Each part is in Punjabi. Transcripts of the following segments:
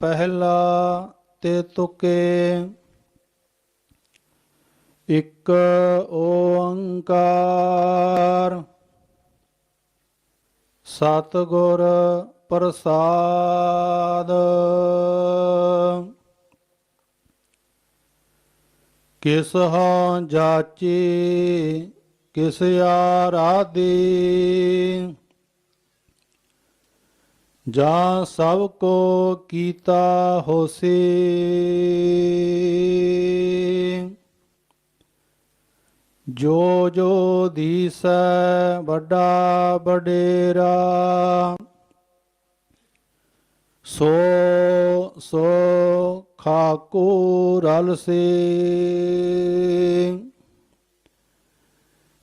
ਪਹਿਲਾ ਤੇ ਤੁਕੇ। ਇੱਕ ਓੰਕਾਰ। ਸਤਿਗੁਰ ਪ੍ਰਸਾਦ। ਕਿਸ ਹਾਂ ਜਾਚੀ ਕਿਸ ਆਰਾਧੀ। ਜਾਂ ਸਭ ਕੋ ਕੀਤਾ ਹੋਸੀ। ਜੋ ਜੋ ਦੀਸੈ ਵੱਡਾ ਵਡੇਰਾ, ਸੋ ਸੋ ਖਾਕੂ ਰਲ ਸੇ।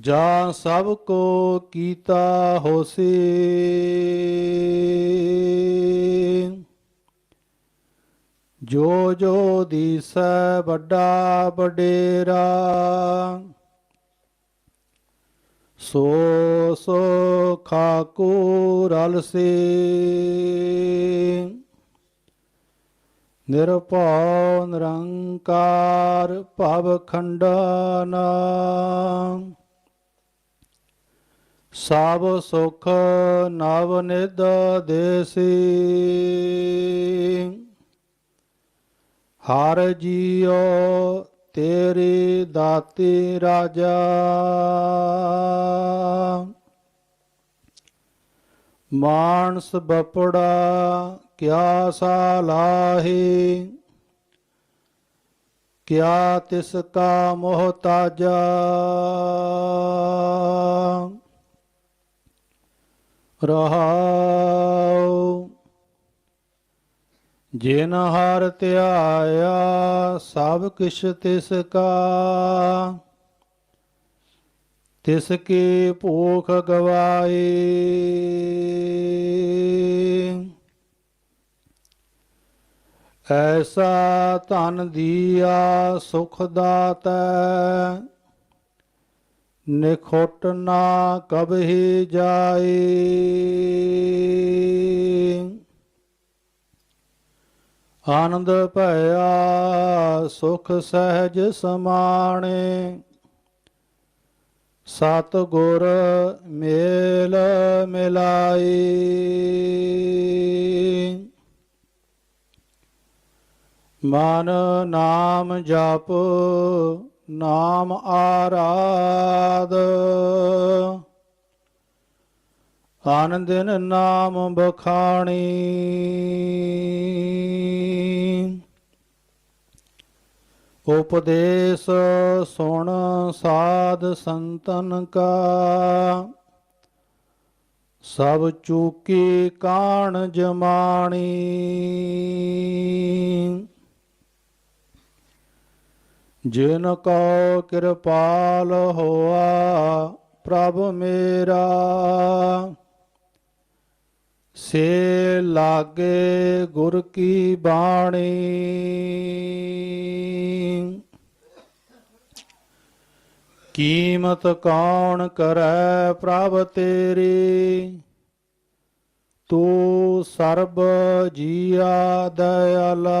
ਜਾਂ ਸਭ ਕੋ ਕੀਤਾ ਹੋਸੀ। ਜੋ ਜੋ ਦੀਸੈ ਵੱਡਾ ਵਡੇਰਾ, ਸੋ ਸੋ ਖਾਕੂ ਰਲ ਸੇ ਨਿਰਭਉ ਨਿਰੰਕਾਰ ਭਵ ਖੰਡਨਾ। ਸਭ ਸੁਖ ਨਵ ਨਿਧ ਦੇਸੀ। ਹਰ ਜੀਉ ਤੇਰੀ ਦਾਤੀ ਰਾਜਾ। ਮਾਨਸ ਬਪੜਾ ਕਿਆ ਸਾਲਾਹੀ। ਕਿਆ ਤਿਸ ਕਾ ਮੋਹਤਾਜਾ ਰਹਾਉ। ਜਿਨ ਹਰ ਧਿਆਇਆ, ਸਭ ਕਿਛ ਤਿਸ ਕਾ। ਤਿਸ ਕੀ ਭੂਖ ਗਵਾਈ ਐਸਾ ਧਨ ਦੀਆ ਸੁਖ ਦਾਤੈ। ਨਿਖੋਟ ਨਾ ਕਬਹੀ ਜਾਈ ਆਨੰਦ ਭਇਆ ਸੁਖ ਸਹਿਜ ਸਮਾਣੇ। ਸਤ ਗੁਰ ਮੇਲ ਮਿਲਾਈ ਮਨ ਨਾਮ ਜਪ ਨਾਮ ਆਰਾਧ। ਆਨੰਦਿਨ ਨਾਮ ਬਖਾਣੀ। ਉਪਦੇਸ਼ ਸੁਣ ਸਾਧ ਸੰਤਨ ਕਾ। ਸਭ ਚੂਕੀ ਕਾਣ ਜਮਾਣੀ। ਜਿਨ ਕੋ ਕਿਰਪਾਲ ਹੋਆ, ਪ੍ਰਭ ਮੇਰਾ। ਸੇ ਲਾਗੇ ਗੁਰ ਕੀ ਬਾਣੀ। ਕੀਮਤ ਕੌਣ ਕਰੈ ਪ੍ਰਭ ਤੇਰੀ? ਤੂੰ ਸਰਬ ਜੀਆ ਦਇਆਲਾ।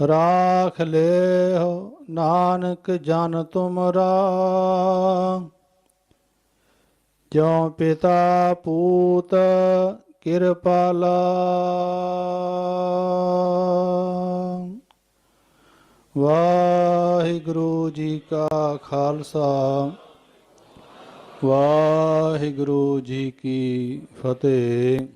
ਰਾਖ ਲਿਓ ਨਾਨਕ ਜਨ ਤੁਮਰਾ। ਜਿਉ ਪਿਤਾ ਪੂਤ ਕਿਰਪਾਲਾ। ਵਾਹਿਗੁਰੂ ਜੀ ਕਾ ਖਾਲਸਾ। ਵਾਹਿਗੁਰੂ ਜੀ ਕੀ ਫਤਿਹ।